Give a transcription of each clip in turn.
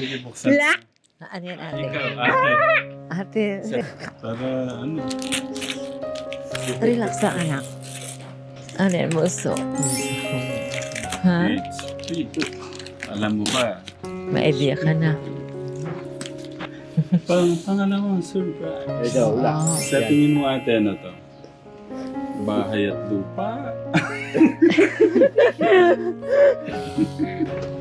Sige, buksan. La! Ano yan, ate? Ikaw, ate. Ate, Para ano? relax lang, anak. Ano yan, muso? Ha? Alam mo ba? May idea ka na. Pang pangalawang surprise. Ikaw, wala. Oh. Sa tingin mo ate, ano to? Bahay at lupa.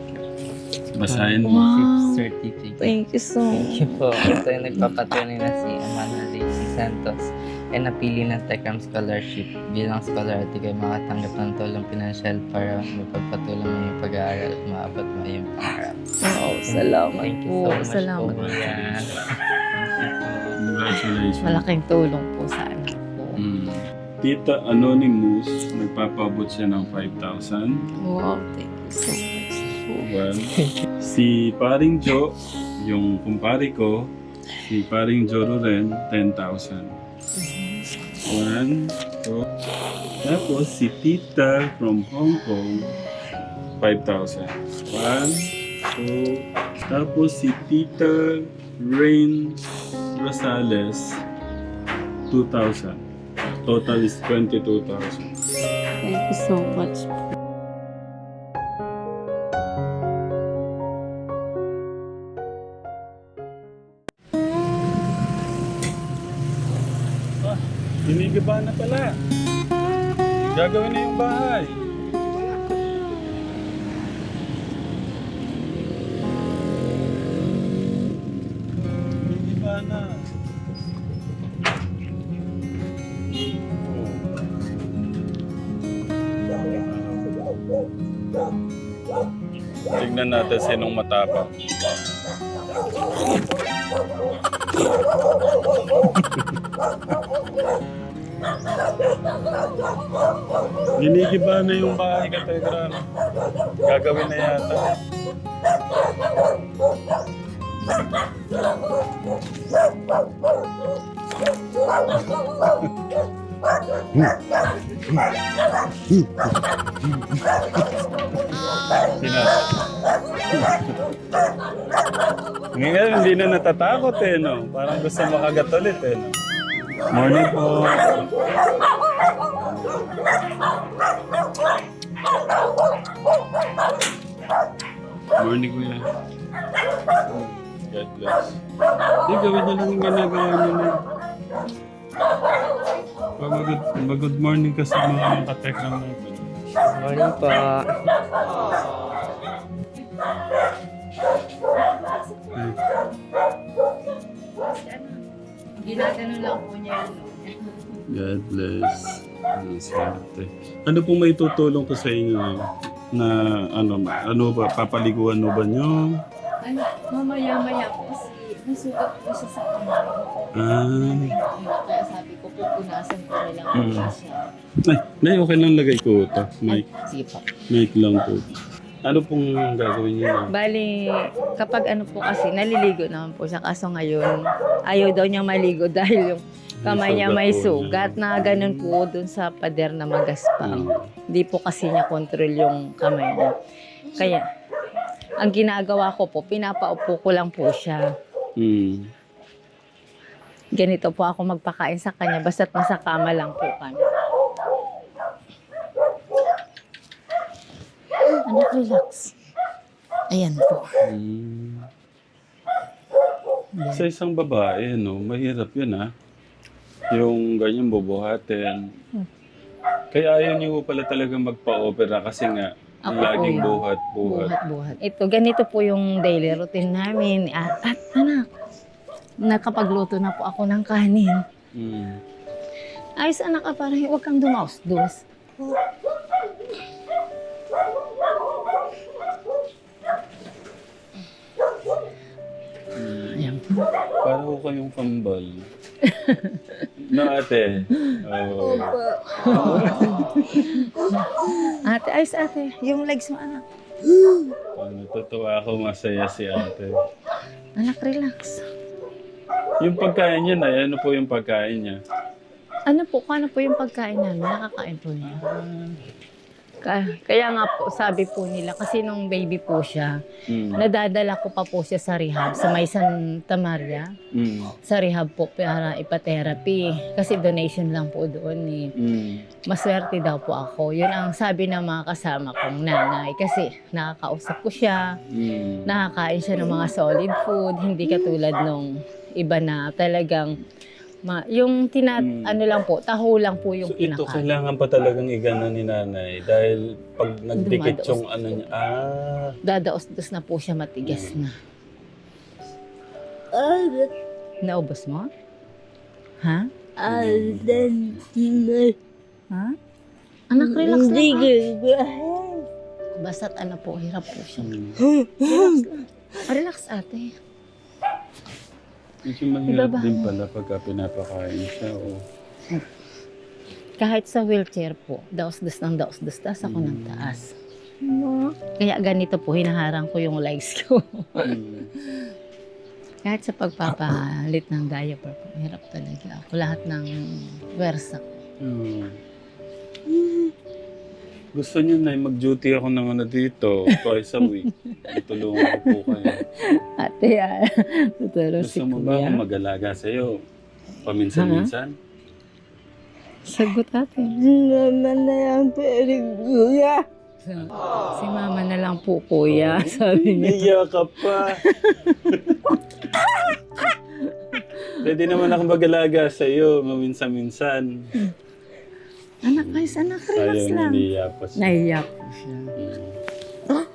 Basahin mo. Wow. certificate. Thank you so Thank much. you po. Ito yung nagpapatunay na si Amanda Daisy Santos ay napili ng Techram Scholarship bilang scholar at ikay makatanggap ng tulong pinansyal para mapagpatuloy mo yung pag-aaral at maabot mo yung pangarap. Wow, salamat Thank you po. so much salamat po. Congratulations. Malaking tulong po sa anak ko. Mm. Tita Anonymous, nagpapabot siya ng 5,000. Wow, thank you so much po. Well, si Paring Jo, yung kumpare ko, si Paring Joro rin, 10,000. One, two. Tapos si Tita from Hong Kong, 5,000. One, two. Tapos si Tita Rain Rosales, 2,000. Total is 22,000. Thank you so much. Ginigiba na pala. Gagawin na yung bahay. Ginigiba na. Tignan natin sinong matapang. Ginigiba na yung bahay ka. Gagawin na yata. Sina? Ngayon, hindi na natatakot eh, no? Parang gusto makagat ulit eh, no? Morning po. Morning, kuya. God bless. Hindi, gawin niyo lang yung ginagawa niyo na. Mag-good, mag-good morning ka sa mga katek ng natin. Morning po. Ginagano lang po niya yun. God bless. Ang swerte. Ano pong may tutulong ko sa inyo na ano ano ba papaliguan mo ba niyo? Ano, mamaya-maya po kasi nasugat po siya sa kamay. Ah, Kaya sabi ko, pupunasan ko na lang Mm. po siya. ay, nay, okay lang lagay ko ito. Mic, Sige po. mic lang po. Ano pong gagawin niyo? Bali, kapag ano po kasi, naliligo naman po siya. Kaso ngayon, ayaw daw niyang maligo dahil yung kamay niya may po sugat na ganun po dun sa pader na magaspang. Hindi po kasi niya control yung kamay niya. Kaya, ang ginagawa ko po, pinapaupo ko lang po siya. Hmm. Ganito po ako magpakain sa kanya, basta't nasa kama lang po kami. Anak, relax. Ayan po. Hmm. Sa isang babae, no, mahirap yun ha. Yung ganyan bubuhatin. Kaya ayaw niyo po pala talaga magpa-opera kasi nga Ako laging yun. buhat, buhat. Buhat-buhat. Ito, ganito po yung daily routine namin. At, at anak, nakapagluto na po ako ng kanin. Hmm. Ayos anak ka, parang huwag kang dumaos-dus. Para ko kayong kambal. no, ate. Oo. Ate, ayos ate. Yung legs mo, anak. Oh, natutuwa ako masaya si ate. Anak, relax. Yung pagkain niya na, ano po yung pagkain niya? Ano po, kung ano po yung pagkain namin? Nakakain po niya. Ka- kaya nga po, sabi po nila, kasi nung baby po siya, Mm. nadadala ko pa po siya sa rehab, sa may Santa Maria. Mm. Sa rehab po para ipatherapy. Kasi donation lang po doon eh. Mm. Maswerte daw po ako. Yun ang sabi ng mga kasama kong nanay. Kasi nakakausap ko siya, Mm. nakakain siya ng mga solid food, hindi katulad nung iba na talagang ma, yung tina, Mm. ano lang po, taho lang po yung So ito kinakain. kailangan pa talagang igana ni nanay dahil pag nagdikit Dumadaos. yung ano niya, ah, Dadaos-dos na po siya matigas na. Naubos mo? Ha? Ha? Anak, relax lang. ah. Basta't ano po, hirap po siya. mm. Relax lang. Ah, Relax ate. Medyo mahirap Ibaba din pala pagka pinapakain siya. Oh. Kahit sa wheelchair po, daos-dos ng daos-dos, taas ako ng taas. Kaya ganito po, hinaharang ko yung legs ko. Mm. Kahit sa pagpapalit ng diaper po, hirap talaga ako. Lahat ng wersa. Mm. Gusto niyo na mag-duty ako ng ano dito, twice a week. Tulungan ko po kayo. Ate, ah, tutulong si Gusto mo ba Kuya. akong mag-alaga sa'yo? Paminsan-minsan? Sagot ate. Si mama na lang po, kuya. Sabi niya. Niya ka pa. Pwede naman ako mag-alaga sa'yo, maminsan-minsan. Anak, guys, anak, relax Ayaw lang. niya pa siya. Naiyak po siya. Mm.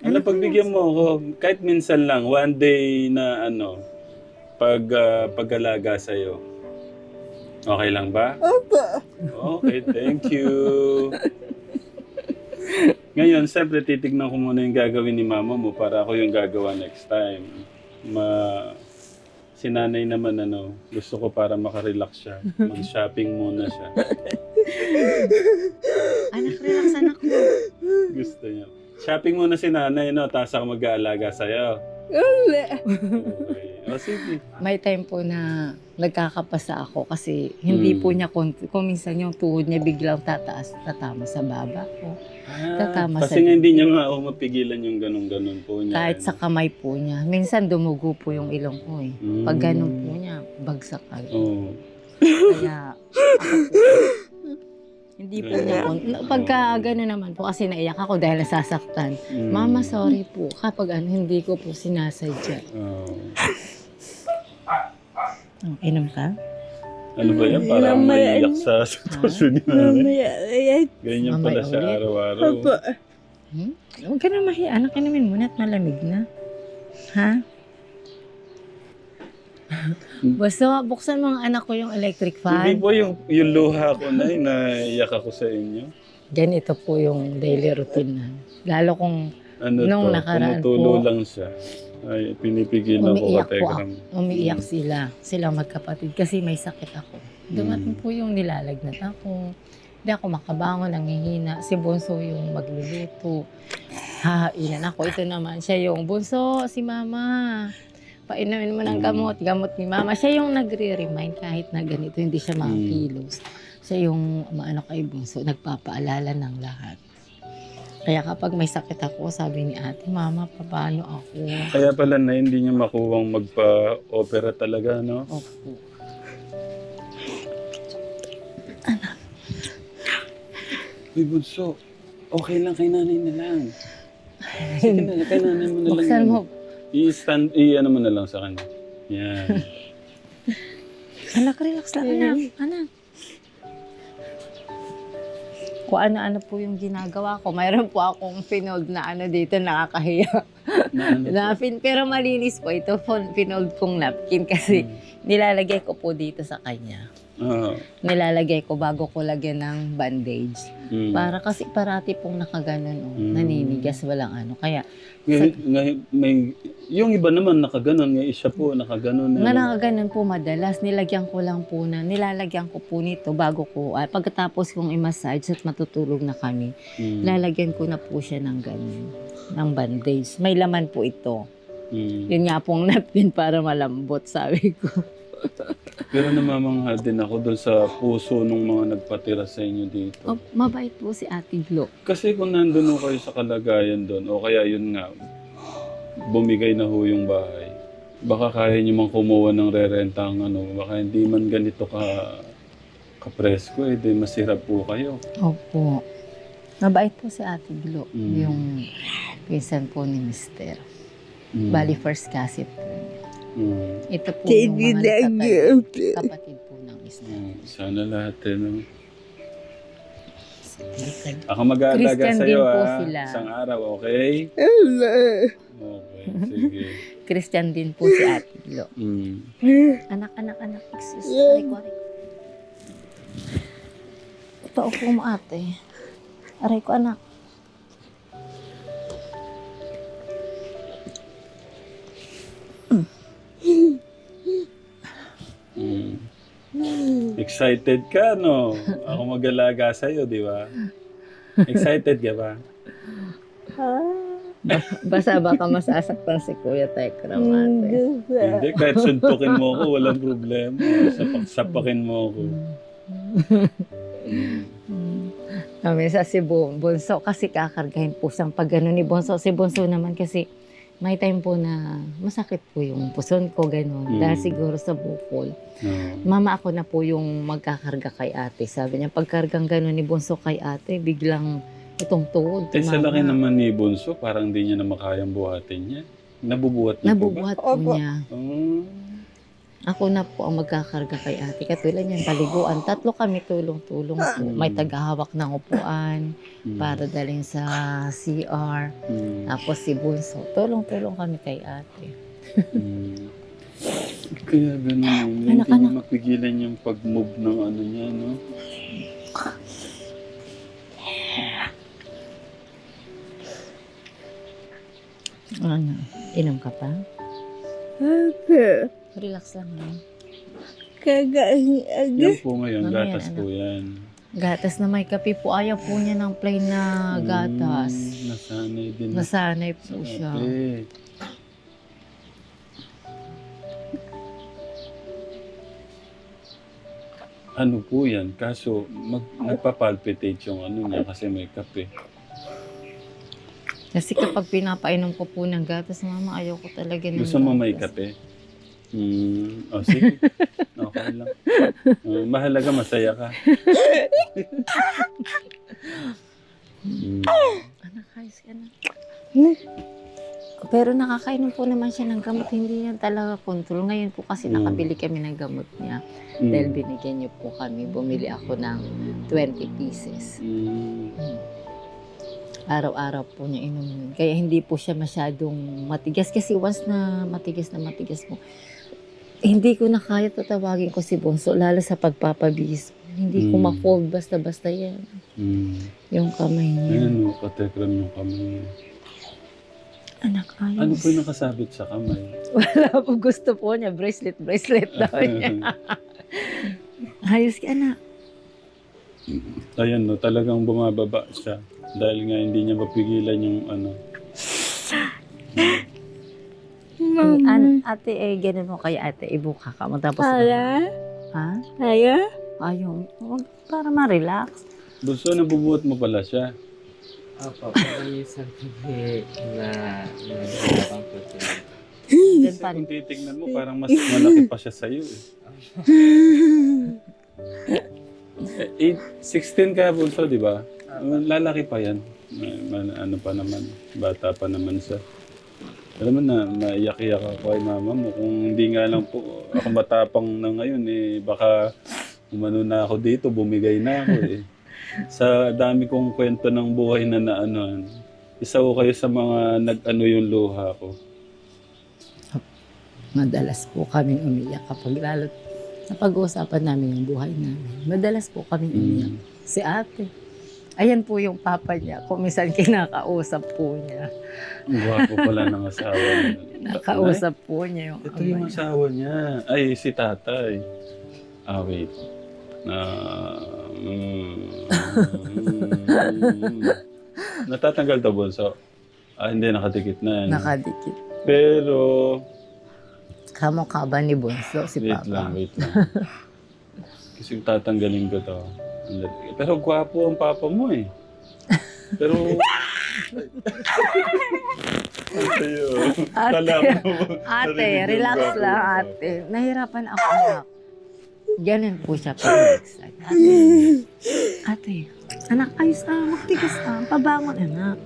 Ano, pagbigyan mo ako, kahit minsan lang, one day na ano, pag ah, pag-alaga sa'yo. Okay lang ba? Opo. Okay, thank you. Ngayon, siyempre, titignan ko muna yung gagawin ni mama mo para ako yung gagawa next time. Ma... Si nanay naman, ano, gusto ko para makarelax siya. Mag-shopping muna siya. Anak, relax, anak mo. Gusto niya. Shopping muna si nanay, no? Tapos ako mag-aalaga sa'yo. Okay. O, sige. May time po na nagkakapasa ako kasi hindi Mm. po niya, kung, kung minsan yung tuhod niya biglang tataas, tatama sa baba ko. Tatama kasi sa- nga hindi niya nga ako mapigilan yung ganun-ganun po niya. Kahit sa kamay po niya. Minsan dumugo po yung ilong ko eh. Mm. Pag ganun po niya, bagsak agad. Oo. Kaya, ako po, hindi po niya, kon- pagka gano'n naman po, kasi naiyak ako dahil nasasaktan. Mm. Mama, sorry po. Kapag ano, hindi ko po sinasadya. Oo. Oh, inom ka? Ano ba yan? Parang maiyak sa sitwasyon ni nanay. Ganyan pala Mamaya siya ulit. araw-araw. Hmm? Huwag ka na mahiya. Anak, inumin mo na at malamig na. Ha? Basta buksan mga anak ko yung electric Hindi fan. po yung, yung luha ko na naiyak ako sa inyo. Ganito po yung daily routine na. Lalo kung Ano Nung to, nakaraan tumutulo po, lang siya. Ay, pinipigilan ko umiiyak ka, po Tegram. umiiyak sila. Sila magkapatid kasi may sakit ako. Dumating Mm. po yung nilalagnat ako. Hindi ako makabangon, nanghihina. Si Bunso yung magluluto. Hahainan ako. Ito naman, siya yung, Bunso, si Mama. Painumin mo ng Mm. gamot. Gamot ni Mama. Siya yung nagre-remind kahit na ganito, hindi siya mga Mm. kilos. Siya yung, maano kay Bunso, nagpapaalala ng lahat. Kaya kapag may sakit ako, sabi ni ate, Mama, paano ako? Kaya pala na hindi niya makuwang magpa-opera talaga, no? Opo. Uy, Bunso, okay lang kay nanay na lang. Sige na, kay nanay mo na lang. Buksan mo. I-stand, i-ano mo na lang sa kanya. Yan. Anak, relax lang, anak. Anak. Kung ano-ano po yung ginagawa ko. Mayroon po akong pinold na ano dito, nakakahiya. na ano po? na, pin, pero malinis po ito, pinold kong napkin kasi nilalagay ko po dito sa kanya. Ah, Nilalagay ko bago ko lagyan ng bandage. mm. Para kasi parati pong nakaganon, oh, Mm. naninigas, walang ano. Kaya, Ngayon, ngayon, may, yung iba naman nakaganon, ngayon siya po nakaganon. nga na. nakaganon po madalas, nilagyan ko lang po na, nilalagyan ko po nito bago ko, ah, pagkatapos kong i-massage at matutulog na kami, Mm. lalagyan ko na po siya ng ganun, ng bandage. May laman po ito. Mm. Yun nga pong napkin para malambot, sabi ko. Pero namamangha din ako doon sa puso ng mga nagpatira sa inyo dito. Oh, mabait po si Ate Glo. Kasi kung nandun ho kayo sa kalagayan doon, o kaya yun nga, bumigay na ho yung bahay, baka kaya nyo man kumuha ng rerenta ang ano, baka hindi man ganito ka kapresko, eh, di masira po kayo. Opo. Mabait po si Ate Glo. Mm. Yung pinsan po ni Mister. Mm. Bali first cousin po niya. Mm. Ito po yung mga nakatay, kapatid po ng Mister. Mm. Sana lahat eh, no? Ako mag-aalaga Christian sa'yo, din po ah. sila. Isang araw, okay? Okay, sige. Christian din po si Ate Glo. Mm. Anak, anak, anak. Excuse. Aray ko, aray ko. Paupo mo ate. Aray ko, anak. Mm. Excited ka, no? Ako mag-alaga sa'yo, di ba? Excited ka ba? Basta baka masasaktan si Kuya Tekram ate. Hindi, kahit suntukin mo ako, walang problema. Sapak sapakin mo ako. Kami sa si Bunso kasi kakargahin po siyang pag ni Bunso. Si Bunso naman kasi may time po na masakit po yung puson ko gano'n. Mm. Dahil siguro sa bukol. No. Mama ako na po yung magkakarga kay ate. Sabi niya, pagkargang gano'n ni Bunso kay ate, biglang itong tuhod. Eh, sa laki naman ni Bunso, parang hindi niya na makayang buhatin niya. Nabubuhat niya Nabubuhat po niya. po ba? Oh. Ako na po ang magkakarga kay ate. Katulad niyan, paliguan. Tatlo kami tulong-tulong po. Mm. May tagahawak ng upuan Mm. para dalhin sa CR. Mm. Tapos si Bunso. Tulong-tulong kami kay ate. Mm. Kaya ganun, hindi Anak, mapigilan yung pag-move ng ano niya, no? Ano? Inom ka pa? Relax lang ha. Yan po ngayon, Ano yan, gatas po yan. Gatas na may kape po. Ayaw po niya ng plain na gatas. Mm, nasanay din. Nasanay po sa siya. ate. Ano po yan? Kaso, mag, nagpapalpitate yung ano niya kasi may kape. Kasi kapag pinapainom ko po ng gatas, mama, ayaw ko talaga ng Gusto mo may gatas. kape? Hmm, o sige. Okay lang. Uh, mahalaga, masaya ka. Hmm. Anak, ayos ka na. Pero nakakainom po naman siya ng gamot. Hindi yan talaga control. Ngayon po kasi Mm. nakabili kami ng gamot niya. Hmm. Dahil binigyan niyo po kami. Bumili ako ng 20 pieces. Hmm. Araw-araw po niya inom yun. Kaya hindi po siya masyadong matigas. Kasi once na matigas na matigas mo, hindi ko na kaya tatawagin ko si Bonso. Lalo sa pagpapabis. Hindi ko Mm. ma-fold basta-basta yan. Hmm. Yung kamay niya. Ayan katekram yung kamay. Anak, ayos. Ano po yung nakasabit sa kamay? Wala po gusto po niya. Bracelet, bracelet daw niya. ayos ka na. Ayan no, talagang bumababa siya. Dahil nga hindi niya mapigilan yung ano. An ate, eh, ganun mo kay ate. Ibuka ka mo. Tapos, Hala? ha? Hala? Ayaw. Wag- Para ma-relax. Gusto nabubuhat mo pala siya. Opo, minsan po eh, na nagkakang po siya. Kasi pan- kung titignan mo, parang mas malaki pa siya sa'yo eh. Eh, eight- 16 ka bunso, di ba? Lalaki pa yan. Ma- ma- ano pa naman, bata pa naman siya. Alam mo na, maiyak-iyak ako kay mama mo. Kung hindi nga lang po, ako matapang na ngayon eh, baka umano na ako dito, bumigay na ako eh. Sa dami kong kwento ng buhay na naano, isa ko kayo sa mga nag-ano yung luha ko. Madalas po kaming umiyak kapag lalo napag-uusapan namin yung buhay namin. Madalas po kaming umiyak. Mm. Si ate. Ayan po yung papa niya. Kung minsan kinakausap po niya. Ang gwapo pala ng asawa niya. Nakausap po niya yung Ito yung niya. asawa niya. Ay, si tatay. Ah, wait. Na... mm, mm, natatanggal to, Bonso? Ah, hindi, nakadikit na. yan. Nakadikit. Pero, Kamukha ba ni Bunso si wait Papa? lang, wait lang. Kasi tatanggalin ko to. Pero gwapo ang papa mo eh. Pero... Ate. Ate. Relax lang ate. Nahirapan ako anak. Ganun po siya pag ate, anak, ayos na, magtigas na. Pabangon, anak.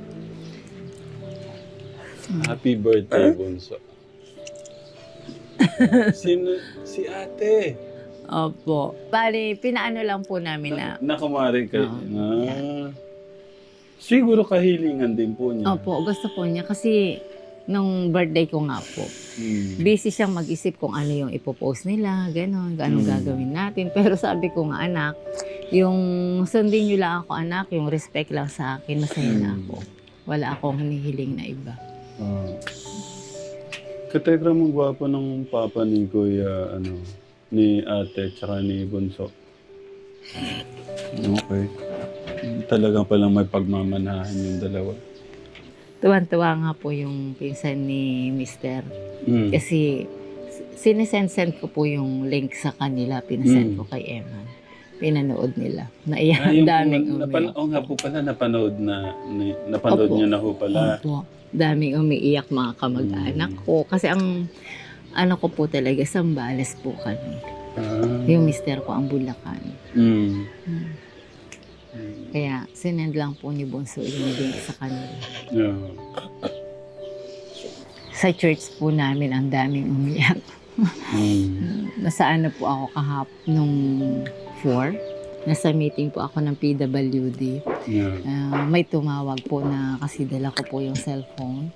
Happy birthday, Bunso. Sino? Si ate. Opo. Bali, pinaano lang po namin na, Nakumari kayo. Oo. Ah. Siguro kahilingan din po niya. opo, gusto po niya kasi nung birthday ko nga po, Hmm. busy siyang mag-isip kung ano yung ipopost nila, gano'n, anong Mm. gagawin natin. Pero sabi ko nga, anak, yung sundin niyo lang ako, anak, yung respect lang sa akin, masaya na Mm. ako. Wala akong hinihiling na iba. Ah. Katekra mo gwapo ng papa ni Kuya, ano, ni ate, tsaka ni Bunso. Okay. Talagang palang may pagmamanahan yung dalawa. Tuwan-tuwa nga po yung pinsan ni Mister. Mm. Kasi sinesend-send ko po yung link sa kanila, pinasend Mm. ko kay Eman. Pinanood nila. Naiyak, Ah, daming po, napan- umiyak. oh, nga po pala, napanood na, ni, napanood Opo. niyo na ho pala. Opo. Daming umiiyak mga kamag-anak Mm. ko. Kasi ang ano ko po talaga, Sambales po kami. Ah. Yung mister ko ang Bulacan. Mm. Hmm. Mm. Kaya sinend lang po ni Bonso yung link sa kanila. Yeah. Sa church po namin ang daming umiyak. Mm. Nasa ano po ako kahap nung 4. Nasa meeting po ako ng PWD. Yeah. Ah, may tumawag po na kasi dala ko po yung cellphone.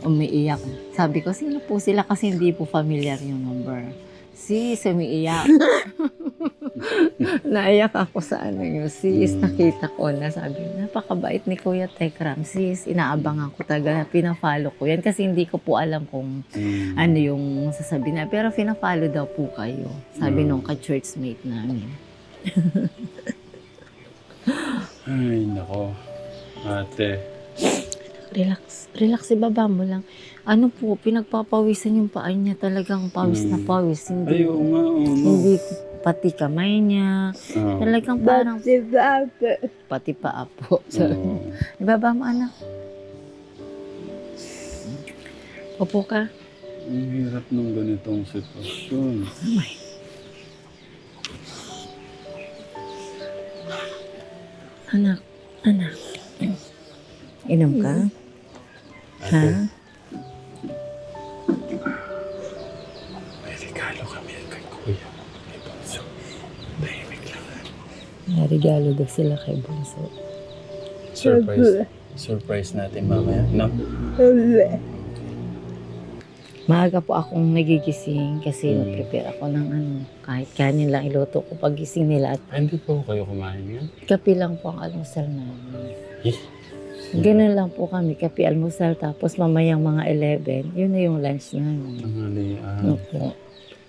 Umiiyak. Sabi ko, sino po sila kasi hindi po familiar yung number. Sis, umiiyak. Naiyak ako sa ano yung sis. Mm. Nakita ko na sabi, napakabait ni Kuya Tekram. Sis, inaabangan ko taga, pinafollow ko yan kasi hindi ko po alam kung Mm. ano yung sasabihin na. Pero pinafollow daw po kayo. Sabi Mm. nung ka-churchmate namin. Ay, nako. Ate. Relax. Relax, ibaba mo lang. Ano po, pinagpapawisan yung paa niya. Talagang pawis na Mm. pawis. Ay, Hindi, oo nga, oo. no. hindi pati kamay niya. Ah. Talagang parang pati paa po. So, Oo. ibaba mo, anak. Opo ka. Ang hirap ng ganitong sitwasyon. Ay. Anak, anak. Inom ka? Ha? May regalo kami kay Kuya. May bunso. Tahimik lang. May regalo daw sila kay Bunso. Surprise. Surprise natin mamaya. No? Maaga po akong nagigising kasi Mm. nag-prepare ako ng ano, kahit kanin lang iluto ko pagising nila at Ay, hindi po kayo kumain yan? kape lang po ang almusal namin. Eh? Ganun lang po kami, kape almusal tapos mamayang mga 11, yun na yung lunch namin. Tanghalian. Opo.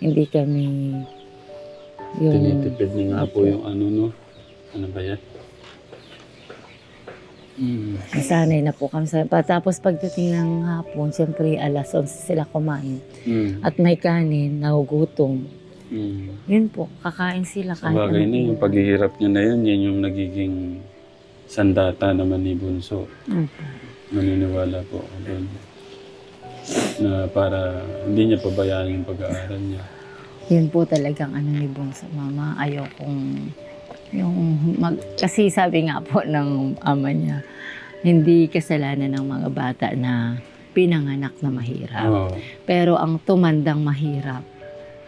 Hindi kami yung Tinitipid niya nga po yung ano, no? Ano ba yan? Mm. nasanay na po kami sa Tapos pagdating ng hapon, siyempre alas 11 sila kumain. Mm. At may kanin, nahugutom. Mm. Yun po, kakain sila Sa kahit bagay ano na po. yung paghihirap niya na yun, yan yung nagiging sandata naman ni Bunso. Opo. Naniniwala po ako doon. Na para hindi niya pabayaan yung pag-aaral niya. Yun po talagang ano ni Bunso, mama, ayaw kong yung mag, kasi sabi nga po ng ama niya, hindi kasalanan ng mga bata na pinanganak na mahirap. Oo. Pero ang tumandang mahirap,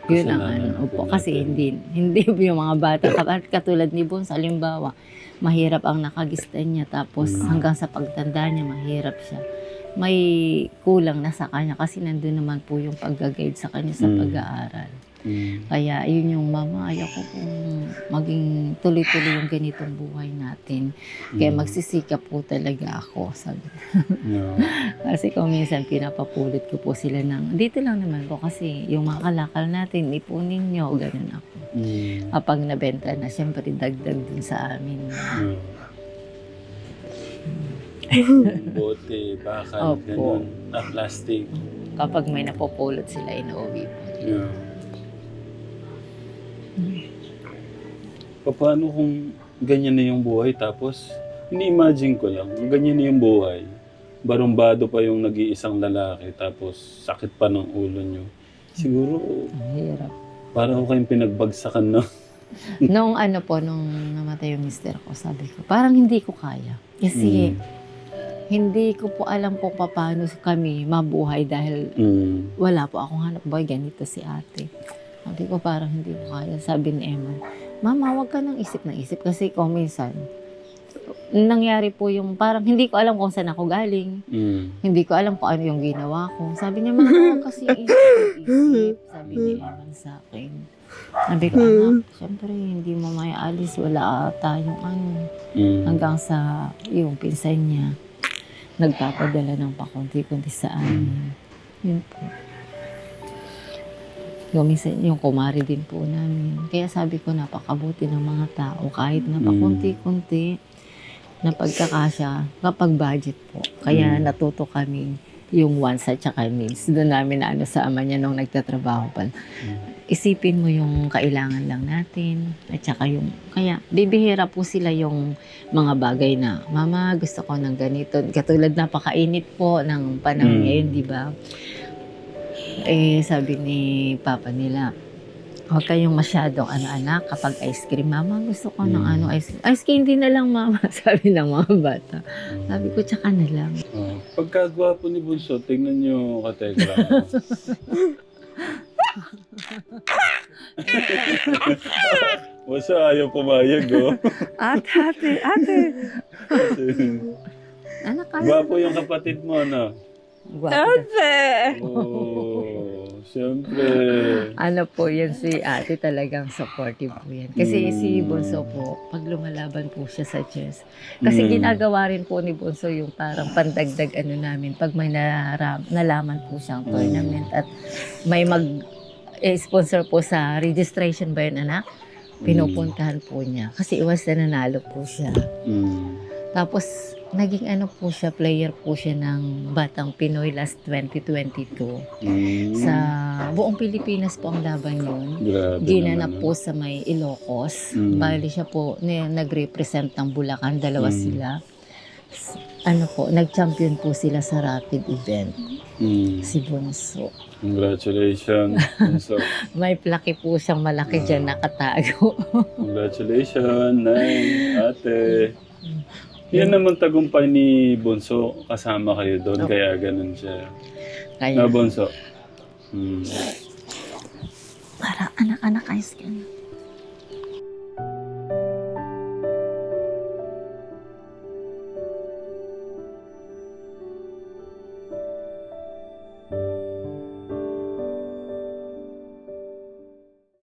yun ang Kasalanan ano. po kasi hindi, hindi yung mga bata, kat- katulad ni Bunso, halimbawa, mahirap ang nakagistan niya, tapos Mm. hanggang sa pagtanda niya, mahirap siya. May kulang na sa kanya kasi nandun naman po yung pag-guide sa kanya sa Mm. pag-aaral. Mm. Kaya yun yung mama, ayaw ko kung maging tuloy-tuloy yung ganitong buhay natin. Kaya Mm. magsisikap po talaga ako. Sabi. Yeah. Kasi kung minsan pinapapulot ko po sila ng, dito lang naman po kasi yung mga kalakal natin, ipunin nyo, ganun ako. Mm. Kapag nabenta na, syempre dagdag din sa amin. Yeah. Bote, bakal, Opo. ganun. Na plastic. Kapag may napupulot sila, inuwi po. Yeah. Paano kung ganyan na yung buhay tapos ini-imagine ko lang, ganyan na yung buhay. Barumbado pa yung nag-iisang lalaki tapos sakit pa ng ulo nyo. Siguro hirap. parang ako kayong pinagbagsakan na. nung ano po, nung namatay yung mister ko, sabi ko, parang hindi ko kaya. Kasi, Mm. hindi ko po alam kung paano kami mabuhay dahil Mm. wala po akong hanap buhay. Ganito si ate. Sabi ko, parang hindi ko kaya. Sabi ni Eman, Mama, wag ka nang isip na isip. Kasi kung minsan, nangyari po yung parang hindi ko alam kung saan ako galing. Mm. Hindi ko alam kung ano yung ginawa ko. Sabi niya, Mama, huwag kasi isip-isip. Sabi ni Eman sa akin. Sabi ko, anak, syempre, hindi mo may alis. Wala tayong ano. Mm. Hanggang sa yung pinsan niya, nagpapadala ng pakunti-kunti sa amin. Yun po. Yung, minsan, yung kumari din po namin. Kaya sabi ko, napakabuti ng mga tao. Kahit na pakunti-kunti, na pagkakasya, kapag budget po. Kaya Mm. natuto kami yung wants at saka needs. Doon namin na ano sa ama niya nung nagtatrabaho pa. Isipin mo yung kailangan lang natin at saka yung kaya bibihira po sila yung mga bagay na mama gusto ko ng ganito katulad napakainit po ng panahon Mm. ngayon di ba eh sabi ni papa nila huwag kayong masyadong ano anak kapag ice cream mama gusto ko ng Mm. ano ice cream ice cream din na lang mama sabi ng mga bata sabi ko tsaka na lang Oh. Pagkagwapo ni Bunso, tingnan nyo katekra. Basta ayaw pumayag, oh. ate ate ate anak ka Gwapo yung kapatid mo, no? Oh, siyempre. Ano po yan si ate talagang supportive po yan. Kasi Mm. si Bonso po, pag lumalaban po siya sa chess. Kasi Mm. ginagawa rin po ni Bonso yung parang pandagdag ano namin pag may naram, nalaman po siyang Mm. tournament at may mag eh, sponsor po sa registration ba yun anak? Pinupuntahan po niya. Kasi iwas na nanalo po siya. Mm. Tapos, naging ano po siya, player po siya ng Batang Pinoy last 2022. Mm. Sa buong Pilipinas po ang laban yun. Grabe Ginanap naman, po sa may Ilocos. Mm. Bali siya po, na, nag-represent ng Bulacan, dalawa Mm. sila. Ano po, nag-champion po sila sa rapid event, Mm. si Bunso. Congratulations, Bunso. May plaki po siyang malaki dyan nakatago. Congratulations, Nay, ate. Yan naman tagumpay ni Bunso. Kasama kayo doon, Okay. kaya ganun siya. Kaya, Na Bunso. Mm. para anak-anak ayos ka na.